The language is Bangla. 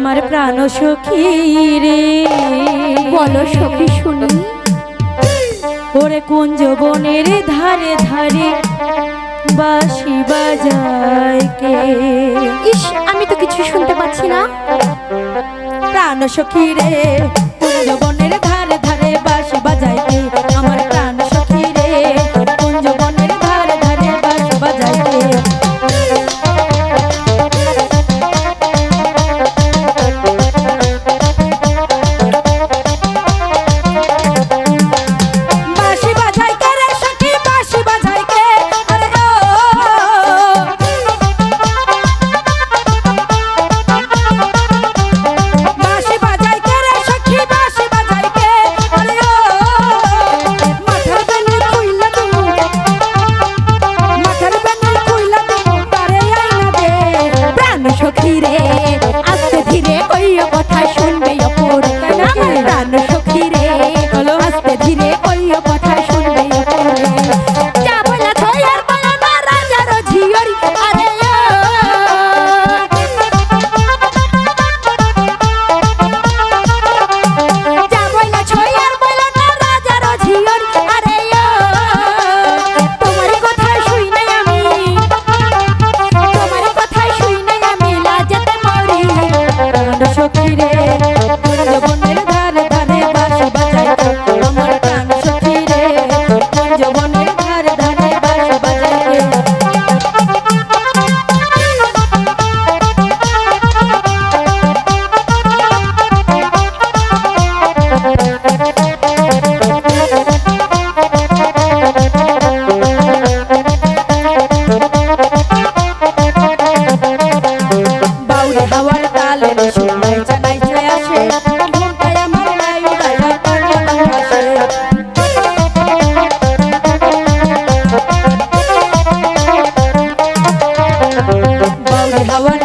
আমার প্রাণ সখী রে। বলো সখী শুনি। ওরে কুঞ্জ বনের ধারে ধারে বাসি বাজায় কে? ইস আমি তো কিছু শুনতে পাচ্ছি না। প্রাণ সখী রে কুঞ্জ বনের রে। your one. ಕಡವಣ